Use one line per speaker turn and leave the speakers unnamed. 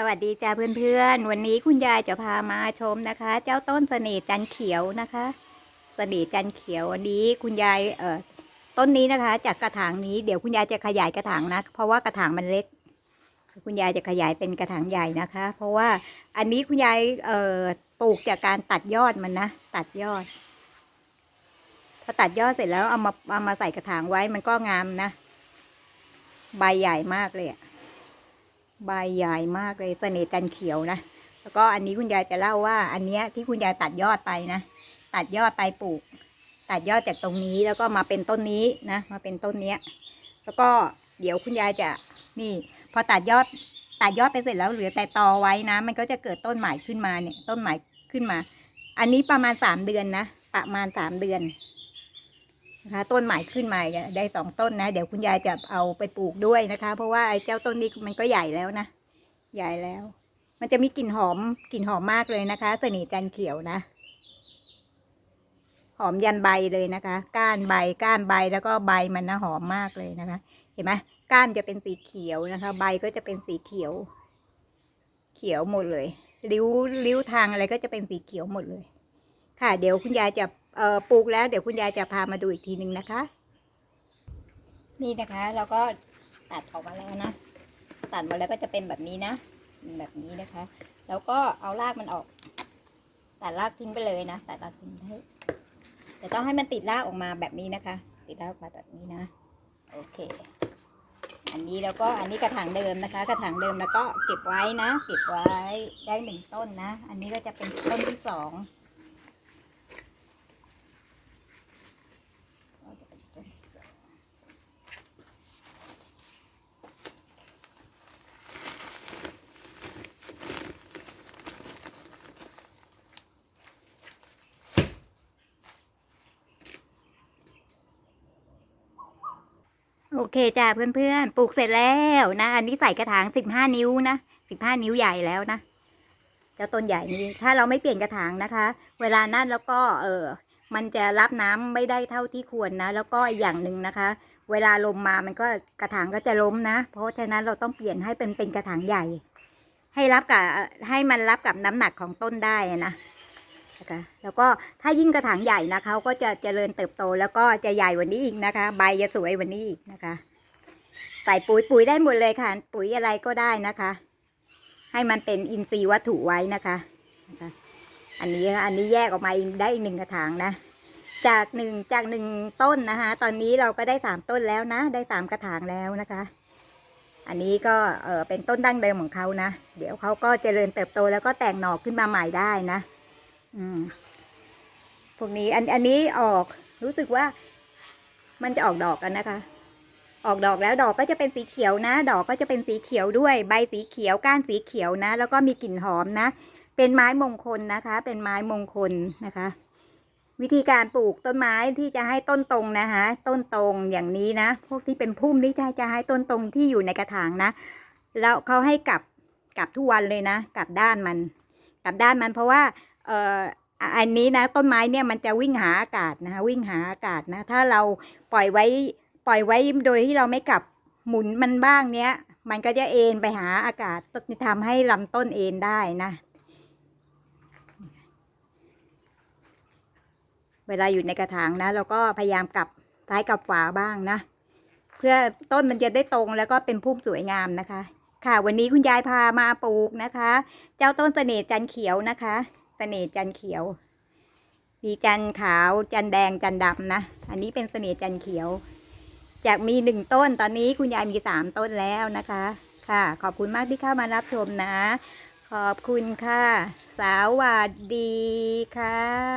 สวัสดีจ้าเพื่อนๆ วันนี้คุณยายจะพามาชมนะคะ เจ้าต้นเสน่ห์จันเขียวนะคะเสน่ห์จันเขียววันนี้คุณยายเอ่อต้นนี้นะคะ จากกระถางนี้เดี๋ยวคุณยายจะขยายกระถางนะ เพราะว่ากระถางมันเล็ก คุณยายจะขยายเป็นกระถางใหญ่นะคะ เพราะว่าอันนี้คุณยายเอ่อปลูกจากการตัดยอดมันนะตัดยอดพอตัดยอดเสร็จแล้วเอามาเอามาใส่กระถางไว้มันก็งามนะ ใบใหญ่มากเลยอะ ใบใหญ่มากเลยเสน่ห์จันเขียวนะ แล้วก็อันนี้คุณยายจะเล่าว่า อันเนี้ยที่คุณยายตัดยอดไปนะ ตัดยอดไปปลูก ตัดยอดจากตรงนี้แล้วก็มาเป็นต้นนี้นะ มาเป็นต้นเนี้ย แล้วก็เดี๋ยวคุณยายจะนี่ พอตัดยอดตัดยอดไปเสร็จแล้วเหลือแต่ตอไว้นะ มันก็จะเกิดต้นใหม่ขึ้นมาเนี่ย ต้นใหม่ขึ้นมา อันนี้ประมาณสามเดือนนะ ประมาณสามเดือน นะคะต้นใหม่ขึ้นมาได้สองต้นนะ เดี๋ยวคุณยายจะเอาไปปลูกด้วยนะคะ เพราะว่าไอ้เจ้าต้นนี้มันก็ใหญ่แล้วนะ ใหญ่แล้ว มันจะมีกลิ่นหอมกลิ่นหอมมากเลยนะคะเสน่ห์จันเขียวนะ หอมยันใบเลยนะคะ ก้านใบก้านใบแล้วก็ใบมันนะหอมมากเลยนะคะ เห็นไหมก้านจะเป็นสีเขียวนะคะ ใบก็จะเป็นสีเขียว เขียวหมดเลย ริ้วริ้วทางอะไรก็จะเป็นสีเขียวหมดเลย ค่ะ เดี๋ยวคุณยายจะ ปลูกแล้วเดี๋ยวคุณยายจะพามาดูอีกทีหนึ่งนะคะ นี่นะคะ เราก็ตัดออกมาแล้วนะตัดมาแล้วก็จะเป็นแบบนี้นะแบบนี้นะคะ แล้วก็เอารากมันออก ตัดรากทิ้งไปเลยนะตัดรากทิ้งให้แต่ต้องให้มันติดรากออกมาแบบนี้นะคะ ติดรากออกมาแบบนี้นะโอเค อันนี้แล้วก็อันนี้กระถางเดิมนะคะ กระถางเดิมแล้วก็เก็บไว้นะเก็บไว้ได้หนึ่งต้นนะ อันนี้ก็จะเป็นต้นที่สอง โอเคจ้าเพื่อนๆ ปลูกเสร็จแล้วนะ อันนี้ใส่กระถางสิบห้านิ้วนะสิบห้านิ้วใหญ่แล้วนะ เจ้าต้นใหญ่นี้ ถ้าเราไม่เปลี่ยนกระถางนะคะ เวลานั้นแล้วก็เออ มันจะรับน้ำไม่ได้เท่าที่ควรนะ แล้วก็อีกอย่างหนึ่งนะคะ เวลาลมมามันก็กระถางก็จะล้มนะ เพราะฉะนั้นเราต้องเปลี่ยนให้เป็นเป็นกระถางใหญ่ ให้รับกับให้มันรับกับน้ำหนักของต้นได้นะ นะคะแล้วก็ถ้ายิ่งกระถางใหญ่นะเขาก็จะเจริญเติบโตแล้วก็จะใหญ่วันนี้อีกนะคะ ใบจะสวยวันนี้อีกนะคะ ใส่ปุ๋ยปุ๋ยได้หมดเลยค่ะ ปุ๋ยอะไรก็ได้นะคะ ให้มันเป็นอินทรีย์วัตถุไว้นะคะนะคะ อันนี้อันนี้แยกออกมาได้อีกหนึ่งกระถางนะ จากหนึ่งจากหนึ่งต้นนะคะ ตอนนี้เราก็ได้สามต้นแล้วนะ ได้สามกระถางแล้วนะคะอันนี้ก็เออเป็นต้นดั้งเดิมของเขานะ เดี๋ยวเขาก็เจริญเติบโตแล้วก็แตกหน่อขึ้นมาใหม่ได้นะ อืมพวกนี้อันอันนี้ออกรู้สึกว่ามันจะออกดอกกันนะคะ ออกดอกแล้วดอกก็จะเป็นสีเขียวนะ ดอกก็จะเป็นสีเขียวด้วย ใบสีเขียวก้านสีเขียวนะ แล้วก็มีกลิ่นหอมนะ เป็นไม้มงคลนะคะ เป็นไม้มงคลนะคะ วิธีการปลูกต้นไม้ที่จะให้ต้นตรงนะคะ ต้นตรงอย่างนี้นะ พวกที่เป็นพุ่มที่จะจะให้ต้นตรงที่อยู่ในกระถางนะ แล้วเขาให้กลับกลับทุกวันเลยนะ กลับด้านมัน กลับด้านมันเพราะว่า เอ่ออันนี้นะต้นไม้เนี่ยมันจะวิ่งหาอากาศนะคะวิ่งหาอากาศนะ ถ้าเราปล่อยไว้ปล่อยไว้โดยที่เราไม่กลับหมุนมันบ้างเนี้ย มันก็จะเอ็นไปหาอากาศทำให้ลำต้นเอ็นได้นะ เวลาอยู่ในกระถางนะ เราก็พยายามกลับซ้ายกลับขวาบ้างนะ เพื่อต้นมันจะได้ตรงแล้วก็เป็นพุ่มสวยงามนะคะ ค่ะวันนี้คุณยายพามาปลูกนะคะ เจ้าต้นเสน่ห์จันเขียวนะคะ เสน่ห์จันเขียว มีจันขาวจันแดงจันดำนะ อันนี้เป็นเสน่ห์จันเขียว จากมีหนึ่งต้นตอนนี้คุณยายมีสามต้นแล้วนะคะ ค่ะ ขอบคุณมากที่เข้ามารับชมนะ ขอบคุณค่ะ สาวัสดีค่ะ